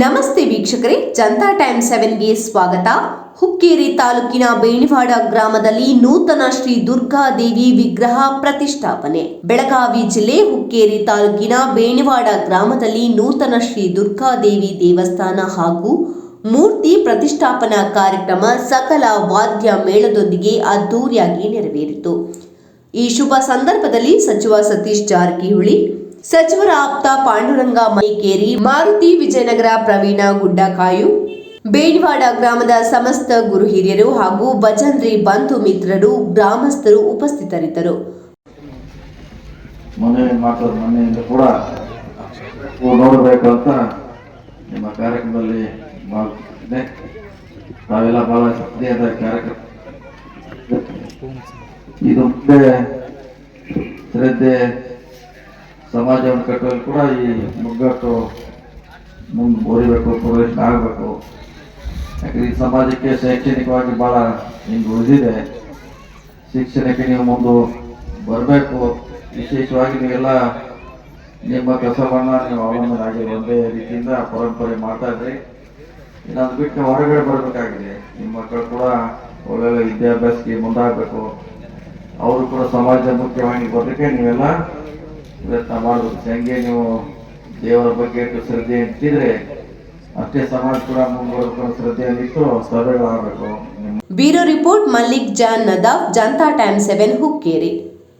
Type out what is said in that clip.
ನಮಸ್ತೆ ವೀಕ್ಷಕರೇ, ಜನತಾ ಟೈಮ್ ಸೆವೆನ್ಗೆ ಸ್ವಾಗತ. ಹುಕ್ಕೇರಿ ತಾಲೂಕಿನ ಬೇಣಿವಾಡ ಗ್ರಾಮದಲ್ಲಿ ನೂತನ ಶ್ರೀ ದುರ್ಗಾದೇವಿ ವಿಗ್ರಹ ಪ್ರತಿಷ್ಠಾಪನೆ. ಬೆಳಗಾವಿ ಜಿಲ್ಲೆ ಹುಕ್ಕೇರಿ ತಾಲೂಕಿನ ಬೇಣಿವಾಡ ಗ್ರಾಮದಲ್ಲಿ ನೂತನ ಶ್ರೀ ದುರ್ಗಾದೇವಿ ದೇವಸ್ಥಾನ ಹಾಗೂ ಮೂರ್ತಿ ಪ್ರತಿಷ್ಠಾಪನಾ ಕಾರ್ಯಕ್ರಮ ಸಕಲ ವಾದ್ಯ ಮೇಳದೊಂದಿಗೆ ಅದ್ದೂರಿಯಾಗಿ ನೆರವೇರಿತು. ಈ ಶುಭ ಸಂದರ್ಭದಲ್ಲಿ ಸಚಿವ ಸತೀಶ್ ಜಾರಕಿಹೊಳಿ ಸಚಿವರ ಆಪ್ತ ಪಾಂಡುರಂಗ ಮೈಕೇರಿ, ಮಾರುತಿ ವಿಜಯನಗರ ಪ್ರವೀಣ ಗುಡ್ಡಕಾಯು, ಬೇಡಿವಾಡ ಗ್ರಾಮದ ಸಮಸ್ತ ಗುರು ಹಿರಿಯರು ಹಾಗೂ ಭಜನ್ರಿ ಬಂಧು ಮಿತ್ರರು, ಗ್ರಾಮಸ್ಥರು ಉಪಸ್ಥಿತರಿದ್ದರು. ಮೊನ್ನೆ ಮಾತಾದ ಮೊನ್ನೆಯಿಂದ ಕೂಡ ನೋಡಬೇಕು ಅಂತ ನಿಮ್ಮ ಕಾರ್ಯಕ್ರಮದಲ್ಲಿ ತಾವೆಲ್ಲ ಬಹಳ ಸಕ್ರಿಯದ ಕಾರ್ಯಕ್ರಮ. ಇದು ಮುಂದೆ ಶ್ರದ್ಧೆ ಸಮಾಜವನ್ನು ಕಟ್ಟುವಲ್ಲಿ ಕೂಡ ಈ ಮುಗ್ಗಟ್ಟು ಮುಂದೆ ಓದಿಬೇಕು ಆಗಬೇಕು. ಯಾಕಂದ್ರೆ ಈ ಸಮಾಜಕ್ಕೆ ಶೈಕ್ಷಣಿಕವಾಗಿ ಬಹಳ ಹಿಂಗೆ ಉಳಿದಿದೆ. ಶಿಕ್ಷಣಕ್ಕೆ ನೀವು ಮುಂದೆ ಬರಬೇಕು. ವಿಶೇಷವಾಗಿ ನೀವೆಲ್ಲ ನಿಮ್ಮ ಕಸವನ್ನ ನೀವು ಅವಲಂಬನಾಗಿ ಒಂದೇ ರೀತಿಯಿಂದ ಪರಂಪರೆ ಮಾಡ್ತಾ ಇದ್ರಿ. ಇನ್ನೊಂದು ಬಿಟ್ಟು ಹೊರಗಡೆ ಬರಬೇಕಾಗಿದೆ. ನಿಮ್ಮ ಮಕ್ಕಳು ಕೂಡ ಒಳ್ಳೊಳ್ಳೆ ವಿದ್ಯಾಭ್ಯಾಸಕ್ಕೆ ಮುಂದಾಗಬೇಕು. ಅವರು ಕೂಡ ಸಮಾಜ ಮುಖ್ಯವಾಗಿ ಬರಲಿಕ್ಕೆ ನೀವೆಲ್ಲ ಪ್ರಯತ್ನ ಮಾಡಬೇಕು. ಹೆಂಗೆ ನೀವು ದೇವರ ಬಗ್ಗೆ ಇಟ್ಟು ಶ್ರದ್ಧೆ ಇಟ್ಟಿದ್ರೆ ಅಷ್ಟೇ ಸಮಾಜ ಕೂಡ ಅನ್ನೋ ಶ್ರದ್ಧೆಯಲ್ಲಿಟ್ಟು ಸಭೆಗಳಾಗಬೇಕು bureau report Mallik Jan Nadaf, Janata time seven, Hukkeri.